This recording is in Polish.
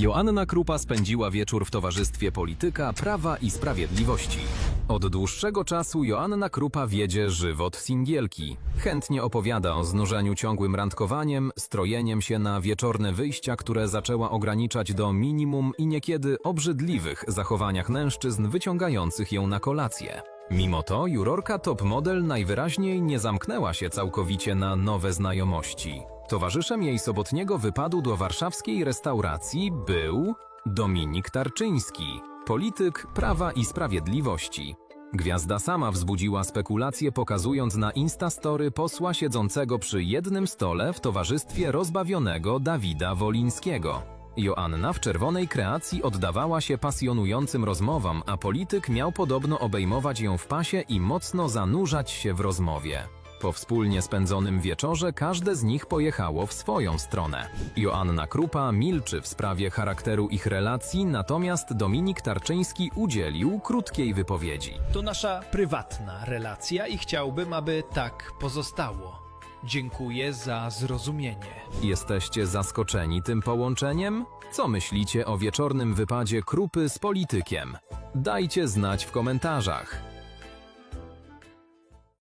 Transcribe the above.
Joanna Krupa spędziła wieczór w towarzystwie polityka Prawa i Sprawiedliwości. Od dłuższego czasu Joanna Krupa wiedzie żywot singielki. Chętnie opowiada o znużeniu ciągłym randkowaniem, strojeniem się na wieczorne wyjścia, które zaczęła ograniczać do minimum i niekiedy obrzydliwych zachowaniach mężczyzn wyciągających ją na kolację. Mimo to jurorka top model najwyraźniej nie zamknęła się całkowicie na nowe znajomości. Towarzyszem jej sobotniego wypadu do warszawskiej restauracji był Dominik Tarczyński, polityk Prawa i Sprawiedliwości. Gwiazda sama wzbudziła spekulacje pokazując na Instastory posła siedzącego przy jednym stole w towarzystwie rozbawionego Dawida Wolińskiego. Joanna w czerwonej kreacji oddawała się pasjonującym rozmowom, a polityk miał podobno obejmować ją w pasie i mocno zanurzać się w rozmowie. Po wspólnie spędzonym wieczorze każde z nich pojechało w swoją stronę. Joanna Krupa milczy w sprawie charakteru ich relacji, natomiast Dominik Tarczyński udzielił krótkiej wypowiedzi. To nasza prywatna relacja i chciałbym, aby tak pozostało. Dziękuję za zrozumienie. Jesteście zaskoczeni tym połączeniem? Co myślicie o wieczornym wypadzie Krupy z politykiem? Dajcie znać w komentarzach.